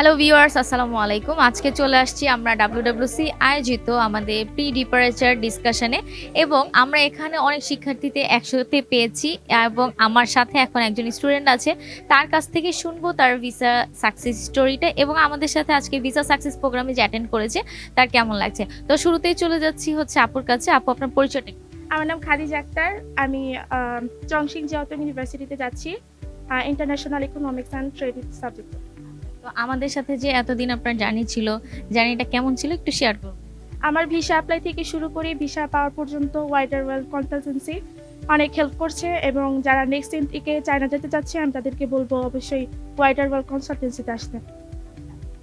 Hello viewers আসসালামু আলাইকুম। আজকে চলে আসছি আমরা ডাব্লিউডাব্লিউসি আয়োজিত আমাদের প্রি ডিপারেচার ডিসকাশনে এবং আমরা এখানে অনেক শিক্ষার্থীতে একসাথে পেয়েছি এবং আমার সাথে এখন একজন স্টুডেন্ট আছে। তার কাছ থেকে শুনব তার ভিসা সাকসেস স্টোরিটা এবং আমাদের সাথে আজকে ভিসা সাকসেস প্রোগ্রামে যে অ্যাটেন্ড করেছে, তার কেমন লাগছে? তো শুরুতেই চলে যাচ্ছি হচ্ছে আপুর কাছে। আপু, আপনার পরিচয়টা আমার নাম খাদিজ আক্তার। আমি চংশিং জিয়াউতম ইউনিভার্সিটিতে যাচ্ছি international economics and trade subject তো আমাদের সাথে যে এতদিন আপনার জার্নি ছিল জার্নিটা কেমন ছিল একটু শেয়ার করুন। আমার ভিসা অ্যাপ্লাই থেকে শুরু করে ভিসা পাওয়ার পর্যন্ত ওয়াইডার ওয়েল কনসালটেন্সি অনেক হেল্প করছে এবং যারা নেক্সট দিন থেকে চায়না যেতে চাচ্ছে আমি তাদেরকে বলব অবশ্যই ওয়াইডার ওয়েল কনসালটেন্সিতে আসতে।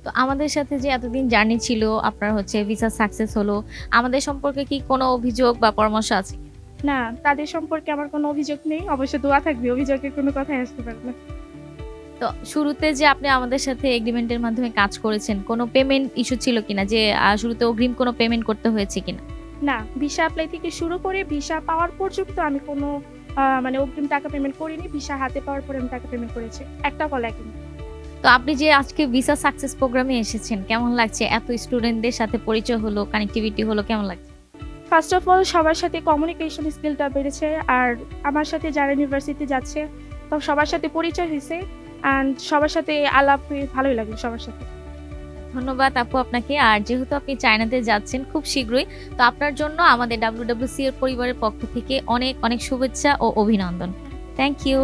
তো আমাদের সাথে যে এতদিন জার্নি ছিল আপনার হচ্ছে ভিসা সাকসেস হলো আমাদের সম্পর্কে কি কোনো অভিযোগ বা পরামর্শ আছে না তাদের সম্পর্কে আমার কোনো অভিযোগ নেই। অবশ্য দোয়া থাকবে অভিযোগের কোনো কথাই আসতে পারবে না। তো শুরুতে যে আপনি আমাদের সাথে এগ্রিমেন্টের মাধ্যমে কাজ করেছেন কোনো পেমেন্ট ইস্যু ছিল কিনা? যে আহ, শুরুতে অগ্রিম কোনো পেমেন্ট করতে হয়েছে কিনা? না ভিসা অ্যাপ্লাই থেকে শুরু করে ভিসা পাওয়ার পর্যন্ত আমি কোনো আহ, মানে অগ্রিম টাকা পেমেন্ট করিনি। ভিসা হাতে পাওয়ার পরে আমি টাকা পেমেন্ট করেছি। একটা কল একই। তো আপনি যে আজকে ভিসা সাকসেস প্রোগ্রামে এসেছেন কেমন লাগছে? এত স্টুডেন্টদের সাথে পরিচয় হলো কানেক্টিভিটি হলো কেমন লাগছে? ফার্স্ট অফ অল সবার সাথে কমিউনিকেশন স্কিলটা বেড়েছে। আর আমার সাথে যারা ইউনিভার্সিটি যাচ্ছে তো সবার সাথে পরিচয় হয়েছে। অ্যান্ড সবার সাথে আলাপ ভালোই লাগল সবার সাথে। ধন্যবাদ আপু আপনাকে। আর যেহেতু আপনি চায়নাতে যাচ্ছেন খুব শীঘ্রই, তো আপনার জন্য আমাদের ডাব্লিউডাব্লিউসি এর পরিবারের পক্ষ থেকে অনেক অনেক শুভেচ্ছা ও অভিনন্দন। Thank you